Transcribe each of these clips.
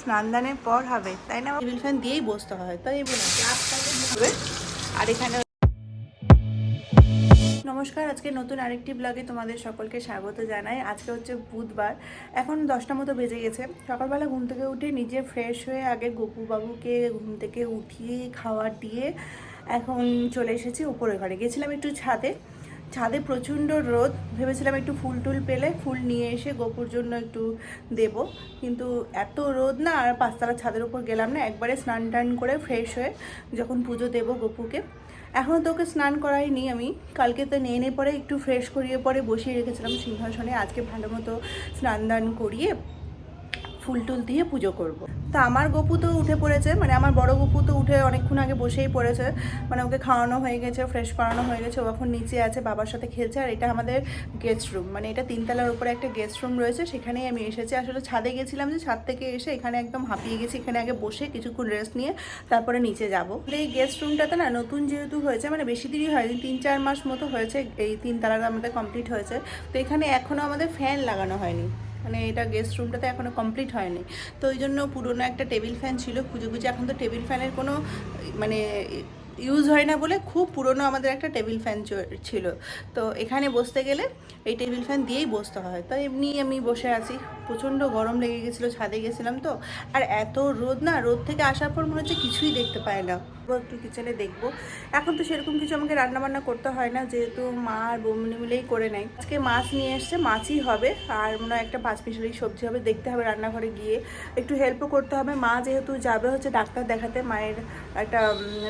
স্নানদানের পর হবে, তাই না? টেবিল ফ্যান দিয়েই বসতে হয়, তাই বলে। আর এখানে নমস্কার, আজকে নতুন আরেকটি ব্লগে তোমাদের সকলকে স্বাগত জানাই। আজকে হচ্ছে বুধবার, এখন দশটা মতো বেজে গেছে। সকালবেলা ঘুম থেকে উঠে নিজে ফ্রেশ হয়ে আগে গপু বাবুকে ঘুম থেকে উঠিয়ে খাবার দিয়ে এখন চলে এসেছি উপরে ঘরে। গেছিলাম একটু ছাদে ছাদে প্রচণ্ড রোদ। ভেবেছিলাম একটু ফুল টুল পেলে ফুল নিয়ে এসে গোপুর জন্য একটু দেব। কিন্তু এত রোদ না, আর পাঁচতলা ছাদের উপর গেলাম না, একবারে স্নান টান করে ফ্রেশ হয়ে যখন পুজো দেব গোপুকে। এখনও তোকে স্নান করাইনি আমি, কালকে তো নিয়ে পরে একটু ফ্রেশ করিয়ে পরে বসিয়ে রেখেছিলাম সিংহাসনে। আজকে ভালো মতো স্নান দান করিয়ে ফুল টুল দিয়ে পুজো করব। তা আমার গপু তো উঠে পড়েছে মানে আমার বড় গপু তো উঠে অনেকক্ষণ আগে বসেই পড়েছে মানে ওকে খাওয়ানো হয়ে গেছে ফ্রেশ করানো হয়ে গেছে, ও এখন নিচে আছে, বাবার সাথে খেলছে, আর এটা আমাদের গেস্ট রুম মানে এটা তিনতলার উপরে একটা গেস্ট রুম রয়েছে, সেখানেই আমি এসেছি। আসলে ছাদে গেছিলাম যে ছাদ থেকে এসে এখানে একদম হাঁপিয়ে গেছি, এখানে আগে বসে কিছুক্ষণ রেস্ট নিয়ে তারপরে নিচে যাব। এই গেস্ট রুমটাতে না নতুন যেহেতু হয়েছে মানে বেশি দেরি হয়নি, তিন চার মাস মতো হয়েছে, এই তিন তালাটা আমাদের কমপ্লিট হয়েছে, তো এখানে এখনও আমাদের ফ্যান লাগানো হয়নি। মানে এটা গেস্ট রুমটা তো এখনও কমপ্লিট হয়নি। তো ওই জন্য পুরোনো একটা টেবিল ফ্যান ছিল। খুঁজে খুঁজে এখন তো টেবিল ফ্যানের কোনো মানে ইউজ হয় না বলে খুব পুরনো আমাদের একটা টেবিল ফ্যান ছিল। তো এখানে বসতে গেলে এই টেবিল ফ্যান দিয়েই বসতে হয়। তো এমনি আমি বসে আছি। প্রচণ্ড গরম লেগে গেছিল, ছাদে গেছিলাম তো। আর এত রোদ না, রোদ থেকে আসার পর মনে হচ্ছে কিছুই দেখতে পায় না। একটু কিচেনে দেখব। এখন তো সেরকম কিছু আমাকে রান্না বান্না করতে হয় না, যেহেতু মা আর বমনি মিলেই করে নেয়। আজকে মাছ নিয়ে এসছে, মাছই হবে। আর মনে হয় একটা পাঁচ মিশালি সবজি হবে, দেখতে হবে রান্নাঘরে গিয়ে। একটু হেল্পও করতে হবে। মা যেহেতু যাবে হচ্ছে ডাক্তার দেখাতে, মায়ের একটা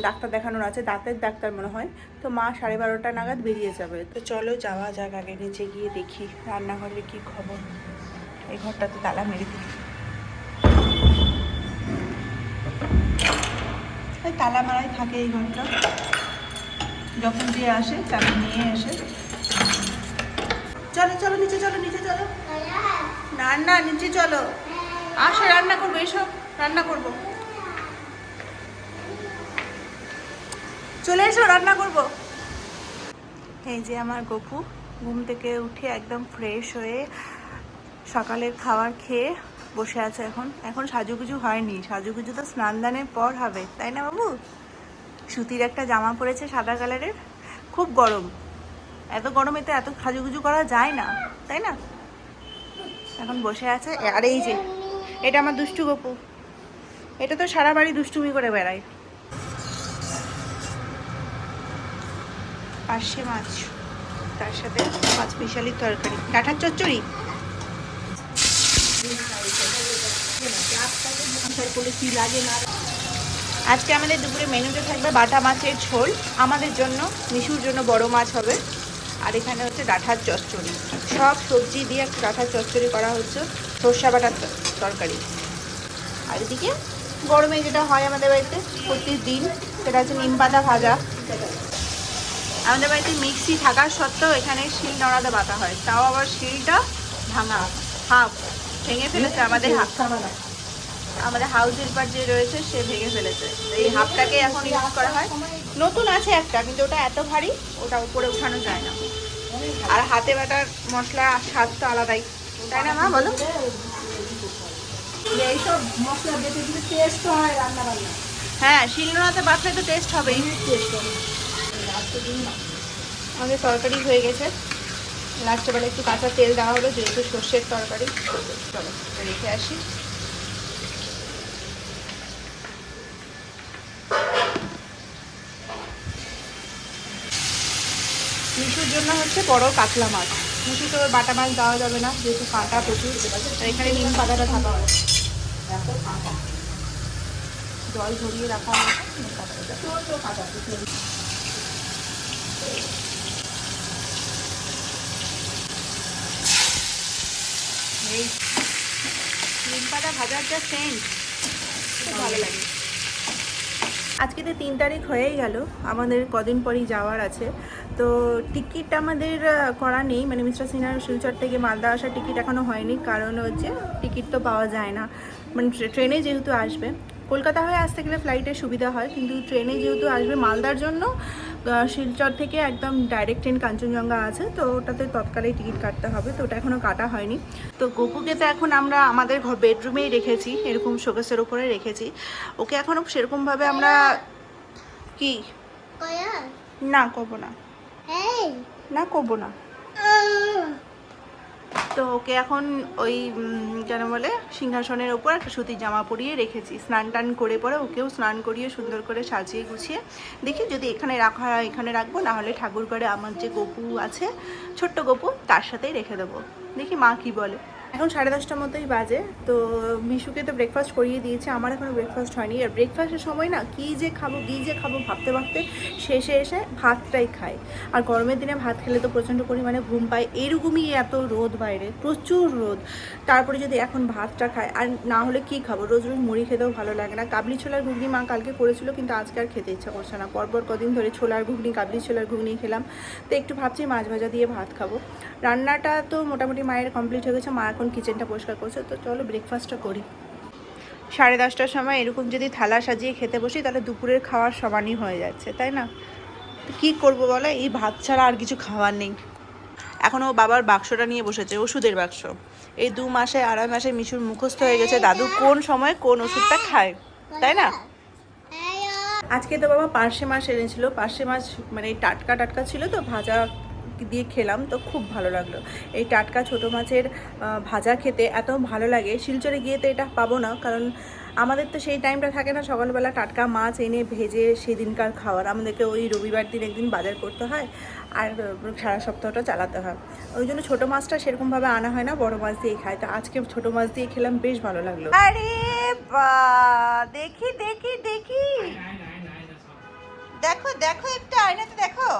ডাক্তার দেখানোর আছে, দাঁতের ডাক্তার মনে হয়। তো মা সাড়ে বারোটা নাগাদ বেরিয়ে যাবে। তো চলো যাওয়া যাক আগে, নিচে গিয়ে দেখি রান্নাঘরে কি খবর। এই ঘরটাতে তালা মেরে দিই। ওই তালা মারাই থাকে এই ঘরটা। যখন যে আসে তাকে নিয়ে এসে চলো চলো, নিচে চলো নিচে চলো। না না নিচে চলো। আসে, রান্না করব এসব রান্না করব। চলে এসো, রান্না করব। এই যে আমার গপু, ঘুম থেকে উঠে একদম ফ্রেশ হয়ে সকালের খাবার খেয়ে বসে আছে এখন। এখন সাজুগুজু হয়নি। সাজুগুজু তো স্নান দানের পর হবে, তাই না বাবু? সুতির একটা জামা পরেছে সাদা কালারের। খুব গরম। এত গরমে তো এত সাজুগুজু করা যায় না, তাই না? এখন বসে আছে। আর এই যে, এটা আমার দুষ্টু গপু। এটা তো সারা বাড়ি দুষ্টুমি করে বেড়ায়। পার্শে মাছ। তার সাথে পাঁচ মিশালির তরকারি। কাঁঠার চচ্চড়ি? আজকে আমাদের দুপুরে মেনুতে থাকবে বাটা মাছের ঝোল। আমাদের জন্য মিশুর জন্য বড় মাছ হবে। আর এখানে হচ্ছে ডাঁঠার চচ্চড়ি। সব সবজি দিয়ে একটা ডাঁঠার চচ্চড়ি করা হচ্ছে। সর্ষা বাটার তরকারি। আর এদিকে গরমে যেটা হয় আমাদের বাড়িতে প্রত্যেক দিন সেটা হচ্ছে নিম পাতা ভাজা। আমাদের বাড়িতে মিক্সি থাকার সত্ত্বেও এখানে শিল নড়াতে বাতা হয়। তাও আবার শিলটা ভাঙা, হাফ ভেঙে ফেলেছে আমাদের হাফ আমাদের হাউস হেল্পার যে রয়েছে সে ভেঙে ফেলেছে। এই হাফটাকে এখন ইউজ করা হয়। নতুন আছে একটা কিন্তু ওটা এত ভারী ওটা উপরে উঠানো যায় না। আর হাতে বাটার মশলা স্বাদ তো আলাদাই। তাই না মা? বলো। এইসব মশলা বেটে দিলে টেস্ট হয় রান্না বান্না হ্যাঁ শিলনোড়াতে বাটলে তো টেস্ট হবেই। টেস্ট হবে। আমাদের তরকারি হয়ে গেছে। লাস্টে বেলা একটু কাঁচা তেল দেওয়া হলো যেহেতু সর্ষের তরকারি। চলো রেখে আসি মিশুর জন্য হচ্ছে বড় কাতলা মাছ। মিশু তো বাটা মাছ দেওয়া যাবে না, যেহেতু কাঁটা প্রচুর। এখানে নিম পাতাটা থাকা হয় জল ঝরিয়ে রাখা হয় নিম পাতা ভাজার যা সেন্ট খুব ভালো লাগে। আজকে তো তিন তারিখ হয়েই গেল, আমাদের কদিন পরই যাওয়ার আছে। তো টিকিট আমাদের করা নেই মানে মিস্টার সিনহার শিলচর থেকে মালদা আসার টিকিট এখনও হয়নি, কারণ হচ্ছে টিকিট তো পাওয়া যায় না। মানে ট্রেনে যেহেতু আসবে, কলকাতা হয়ে আসতে গেলে ফ্লাইটের সুবিধা হয়, কিন্তু ট্রেনে যেহেতু আসবে মালদার জন্য শিলচর থেকে একদম ডাইরেক্ট ট্রেন কাঞ্চনজঙ্ঘা আছে তো ওটাতে তৎকালেই টিকিট কাটতে হবে তো ওটা এখনও কাটা হয়নি। তো গোপুকে তো এখন আমরা আমাদের ঘর বেডরুমেই রেখেছি এরকম শোকেসের উপরে রেখেছি। ওকে এখনও সেরকমভাবে আমরা কি? না কবো না। না কবো না। তো ওকে এখন ওই কেন বলে, সিংহাসনের ওপর একটা সুতির জামা পরিয়ে রেখেছি। স্নান টান করে পরে ওকেও স্নান করিয়ে সুন্দর করে সাজিয়ে গুছিয়ে দেখি যদি এখানে রাখা হয়, এখানে রাখব নাহলে ঠাকুর ঘরে আমার যে গপু আছে, ছোট্ট গপু, তার সাথেই রেখে দেবো। দেখি মা কি বলে। এখন সাড়ে দশটার মতোই বাজে, তো মিশুকে তো ব্রেকফাস্ট করিয়ে দিয়েছে, আমার এখনও ব্রেকফাস্ট হয়নি। আর ব্রেকফাস্টের সময় না, কী যে খাব, কী যে খাব ভাবতে ভাবতে শেষে এসে ভাতটাই খাই। আর গরমের দিনে ভাত খেলে তো প্রচণ্ড পরিমাণে ঘুম পায়, এরকমই এত রোদ বাইরে, প্রচুর রোদ। তারপরে যদি এখন ভাতটা খায় আর না হলে কি খাব? রোজ রোজ মুড়ি খেতেও ভালো লাগে না। কাবলি ছোলার ঘুগনি মা কালকে করেছিল, কিন্তু আজকে আর খেতে ইচ্ছা করছে না। পরপর কদিন ধরে ছোলার ঘুগনি, কাবলি ছোলার ঘুগনি খেলাম। তো একটু ভাবছি মাছ ভাজা দিয়ে ভাত খাব। রান্নাটা তো মোটামুটি মায়ের কমপ্লিট হয়ে গেছে, মা কিচেনটা পরিষ্কার করছে, তো চলো ব্রেকফাস্টটা করি। সাড়ে দশটার সময় এরকম যদি থালা সাজিয়ে খেতে বসি, তাহলে দুপুরের খাওয়ার সমানই হয়ে যাচ্ছে, তাই না? তো কী করব বলো? এই ভাত ছাড়া আর কিছু খাওয়ার নেই। এখন ও বাবার বাক্সটা নিয়ে বসেছে, ওষুধের বাক্স। এই দু মাসে, আড়াই মাসে মিশুর মুখস্থ হয়ে গেছে, দাদু কোন সময় কোন ওষুধটা খায়, তাই না? আজকে তো বাবা পার্শে মাছ এনেছিল পার্শে মাছ মানে টাটকা টাটকা ছিল তো, ভাজা দিয়ে খেলাম তো খুব ভালো লাগল। এই টাটকা ছোটো মাছের ভাজা খেতে এত ভালো লাগে। শিলচরে গিয়ে তো এটা পাবো না কারণ আমাদের তো সেই টাইমটা থাকে না সকালবেলা টাটকা মাছ এনে ভেজে সেদিনকার খাওয়ার। আমাদেরকে ওই রবিবার দিন একদিন বাজার করতে হয় আর সারা সপ্তাহটা চালাতে হয়। ওই জন্য ছোটো মাছটা সেরকমভাবে আনা হয় না বড় মাছ দিয়ে খায় তো আজকে ছোটো মাছ দিয়ে খেলাম বেশ ভালো লাগল। আরে বা দেখি দেখি দেখি। দেখো দেখো একটু আয়নাতে দেখো।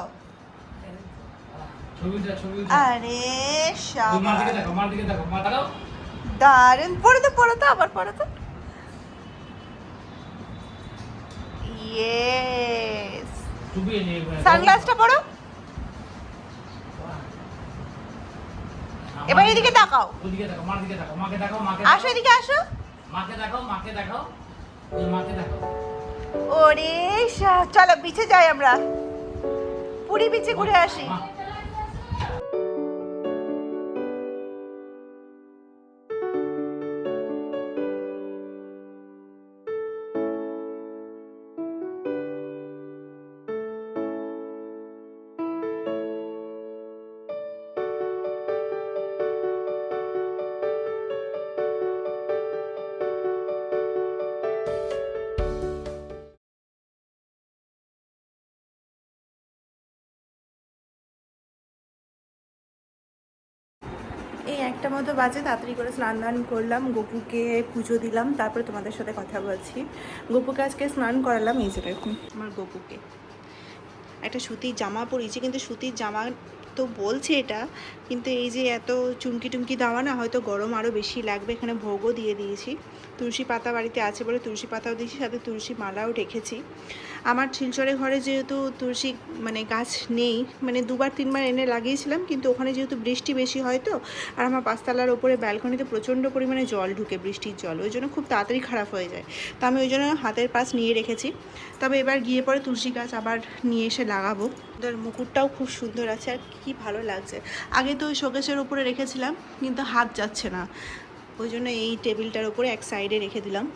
আরে। দারুণ পড়ো তো পড়ো তো আবার পড়ো তো। ইয়েস। সানগ্লাসটা পড়ো। এবার এদিকে তাকাও। ওদিকে দেখো, মার দিকে দেখো, মাকে দেখাও, মাকে আসো এদিকে আসো। মাকে দেখাও, মাকে দেখাও। ওই মাকে দেখাও। ওরে চলো বিচে যাই আমরা। পুরী বিচে ঘুরে আসি। এই একটা মতো বাজে তাড়াতাড়ি করে স্নান দান করলাম, গপুকে পুজো দিলাম, তারপরে তোমাদের সাথে কথা বলছি। গপুকে আজকে স্নান করালাম, এই যে দেখুন আমার গপুকে। একটা সুতির জামা পরিয়েছি, কিন্তু সুতির জামা তো বলছে এটা কিন্তু এই যে এত চুমকি টুমকি দেওয়া না, হয়তো গরম আরও বেশি লাগবে, এখানে ভোগও দিয়ে দিয়েছি। তুলসী পাতা বাড়িতে আছে বলে তুলসী পাতাও দিয়েছি, সাথে তুলসী মালাও রেখেছি। আমার শিলচরে ঘরে যেহেতু তুলসী মানে গাছ নেই মানে দুবার, তিনবার এনে লাগিয়েছিলাম, কিন্তু ওখানে যেহেতু বৃষ্টি বেশি হয় তো, আর আমার পাঁচতলার ওপরে ব্যালকনিতে প্রচণ্ড পরিমাণে জল ঢুকে বৃষ্টির জল, ওই জন্য খুব তাড়াতাড়ি খারাপ হয়ে যায়। তো আমি ওই জন্য হাতের পাশ নিয়ে রেখেছি। তবে এবার গিয়ে পরে তুলসী গাছ আবার নিয়ে এসে লাগাবো। মুকুটটাও খুব সুন্দর আছে, আর কি ভালো লাগছে। আগে তো ওই শোকেসের উপরে রেখেছিলাম, কিন্তু হাত যাচ্ছে না। ওই জন্য এই টেবিলটার উপরে এক সাইডে রেখে দিলাম।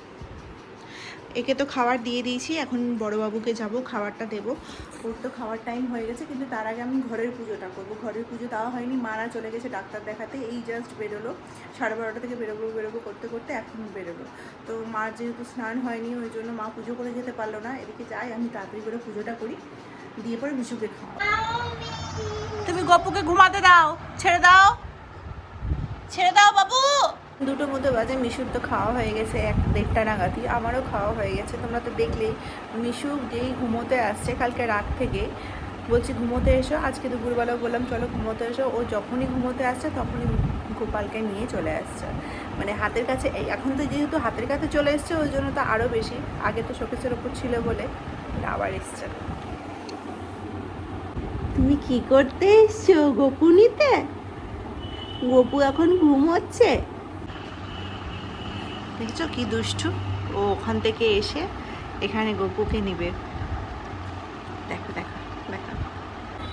একে তো খাবার দিয়ে দিয়েছি, এখন বড়বাবুকে যাব, খাবারটা দেবো। ওর তো খাওয়ার টাইম হয়ে গেছে, কিন্তু তার আগে আমি ঘরের পুজোটা করব। ঘরের পুজো দেওয়া হয়নি, মারা চলে গেছে ডাক্তার দেখাতে, এই জাস্ট বেরোলো। সাড়ে বারোটা থেকে বেরোবো বেরোবো করতে করতে এখন বেরোলো। তো মার যেহেতু স্নান হয়নি, ওই জন্য মা পুজো করে যেতে পারল না। এদিকে যাই, আমি তাড়াতাড়ি করে পুজোটা করি, দিয়ে পরে মিশুকে খাওয়া গপুকে ঘুমাতে দাও। ছেড়ে দাও। ছেড়ে দাও বাবু। দুটো মতো বাজে, মিশুর তো খাওয়া হয়ে গেছে, এক দেড়টা নাগাদই। আমারও খাওয়া হয়ে গেছে, তোমরা তো দেখলেই। মিশু যেই ঘুমোতে আসছে কালকে রাত থেকে, বলছি ঘুমোতে এসো, আজকে দুপুরবেলাও বললাম, চলো ঘুমোতে এসো। ও যখনই ঘুমোতে আসছে, তখনই গোপালকে নিয়ে চলে আসছে। মানে হাতের কাছে এখন তো যেহেতু হাতের কাছে চলে এসছে, ওই জন্য তো আরও বেশি। আগে তো শোকেসের ওপর ছিল বলে, আবার এসছে। তুমি কি করতে এসছো গোপুনিতে? গপু এখন ঘুমোচ্ছে। দেখছ কি দুষ্টু? ও ওখান থেকে এসে এখানে গপুকে নিবে। দেখো দেখো দেখো।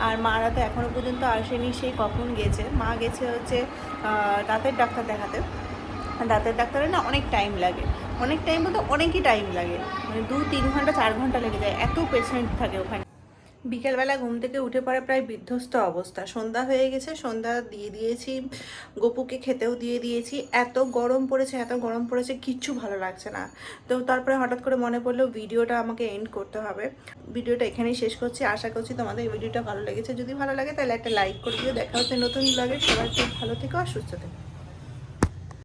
আর মারা তো এখনও পর্যন্ত আসেনি সেই কখন গেছে? মা গেছে হচ্ছে দাঁতের ডাক্তার দেখাতে। দাঁতের ডাক্তারে না অনেক টাইম লাগে। অনেক টাইম বলতে অনেকই টাইম লাগে। মানে দু তিন ঘণ্টা, চার ঘণ্টা লেগে যায়। এত পেশেন্ট থাকে ওখানে। বিকেলবেলা ঘুম থেকে উঠে পড়ে প্রায় বিধ্বস্ত অবস্থা। সন্ধ্যা হয়ে গেছে, সন্ধ্যা দিয়ে দিয়েছি, গপুকে খেতেও দিয়ে দিয়েছি। এত গরম পড়েছে, এত গরম পড়েছে, কিচ্ছু ভালো লাগছে না। তো তারপরে হঠাৎ করে মনে পড়ল, ভিডিওটা আমাকে এন্ড করতে হবে। ভিডিওটা এখানেই শেষ করছি। আশা করছি তোমাদের এই ভিডিওটা ভালো লেগেছে। যদি ভালো লাগে তাহলে একটা লাইক করে দিও। দেখা হচ্ছে নতুন ব্লগে সবার খুব ভালো থেকো আর সুস্থ থেকো।